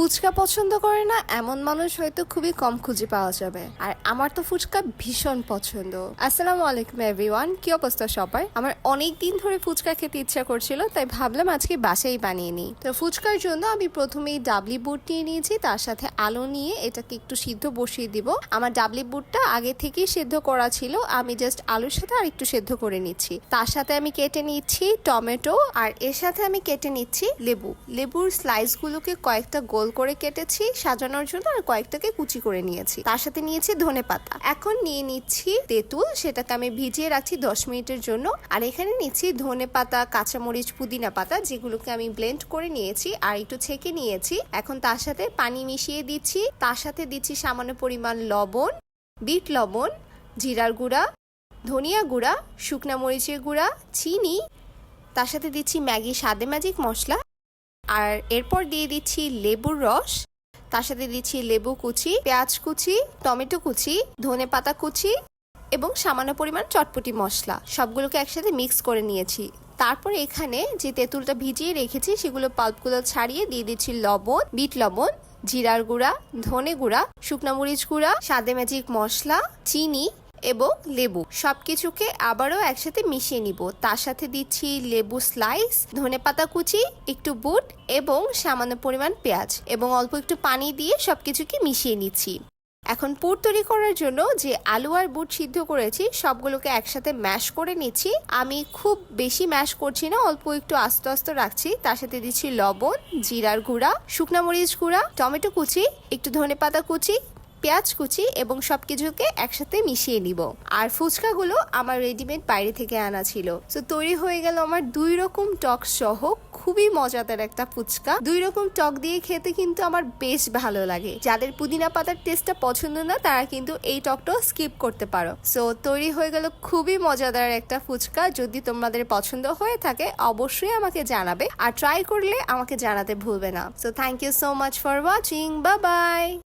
ফুচকা পছন্দ করে না, এমন মানুষ হয়তো খুবই কম খুঁজে পাওয়া যাবে। আর আমার তো ফুচকা ভীষণ পছন্দ। আসসালামু আলাইকুম এভরিওয়ান কি অবস্থা সবাই আমার অনেক দিন ধরে ফুচকা খেতে ইচ্ছা করছিল, তাই ভাবলাম আজকে বাসাই বানিয়ে নিই। তো ফুচকার জন্য আমি প্রথমেই ডাবলি বুট নিয়ে নিয়েছি, তার সাথে আলু নিয়ে এটাকে একটু সিদ্ধ বসিয়ে দিব। আমার ডাবলি বুটটা আগে থেকেই সেদ্ধ করা ছিল, আমি জাস্ট আলুর সাথে আর একটু সেদ্ধ করে নিচ্ছি। তার সাথে আমি কেটে নিচ্ছি টমেটো, আর এর সাথে আমি কেটে নিচ্ছি লেবু। লেবুর স্লাইসগুলোকে কয়েকটা গোল করে কেটেছি, সাজানোর জন্য আর কয়েকটাকে কুচি করে নিয়েছি। তার সাথে নিয়েছি ধনে পাতা। এখন নিয়ে নিচ্ছি তেঁতুল, সেটাকে আমি ভিজিয়ে রাখছি দশ মিনিটের জন্য। আর এখানে নিচ্ছি ধনে পাতা, কাঁচামরিচ, পুদিনা পাতা, যেগুলোকে আমি ব্লেন্ড করে নিয়েছি আর একটু ছেঁকে নিয়েছি। এখন তার সাথে পানি মিশিয়ে দিচ্ছি। তার সাথে দিচ্ছি সামান্য পরিমাণ লবণ, বিট লবণ, জিরার গুঁড়া, ধনিয়া গুঁড়া, শুকনা মরিচের গুঁড়া, চিনি। তার সাথে দিচ্ছি ম্যাগি স্বাদে ম্যাজিক মশলা। আর এরপর দিয়ে দিচ্ছি লেবুর রস, তার সাথে দিচ্ছি লেবু কুচি, পেঁয়াজ কুচি, টমেটো কুচি, ধনে পাতা কুচি এবং সামান্য পরিমাণ চটপটি মশলা। সবগুলোকে একসাথে মিক্স করে নিয়েছি। তারপর এখানে যে তেঁতুলটা ভিজিয়ে রেখেছি, সেগুলো পাল্পগুলো ছাড়িয়ে দিয়ে দিচ্ছি লবণ, বিট লবণ, জিরার গুঁড়া, ধনে গুঁড়া, শুকনা মরিচ গুঁড়া স্বাদে ম্যাজিক মশলা, চিনি এবং লেবু। সব কিছুকে আবারও একসাথে মিশিয়ে নিব। তার সাথে দিচ্ছি লেবু স্লাইস, ধনে পাতা কুচি, একটু বুট এবং সামান্য পরিমাণ পেঁয়াজ এবং অল্প একটু পানি দিয়ে সব কিছুকে মিশিয়ে নিচ্ছি। এখন পুর তৈরি করার জন্য যে আলু আর বুট সিদ্ধ করেছি, সবগুলোকে একসাথে ম্যাশ করে নিচ্ছি। আমি খুব বেশি ম্যাশ করছি না, অল্প একটু আস্তে আস্তে রাখছি। তার সাথে দিচ্ছি লবণ, জিরার গুঁড়া, শুকনা মরিচ গুঁড়া, টমেটো কুচি, একটু ধনে পাতা কুচি পেঁয়াজ কুচি এবং সব কিছুকে একসাথে মিশিয়ে নিব। আর ফুচকাগুলো আমার রেডিমেড বাইরে থেকে আনা ছিল। তো তৈরি হয়ে গেল আমার দুই রকম টক সহ খুবই মজাদার একটা ফুচকা। দুই রকম টক দিয়ে খেতে কিন্তু আমার বেশ ভালো লাগে। যাদের পুদিনা পাতার টেস্টটা পছন্দ না, তারা কিন্তু এই টকটাও স্কিপ করতে পারো। সো তৈরি হয়ে গেল খুবই মজাদার একটা ফুচকা। যদি তোমাদের পছন্দ হয়ে থাকে, অবশ্যই আমাকে জানাবে। আর ট্রাই করলে আমাকে জানাতে ভুলবে না। So thank you so much for watching বা বাই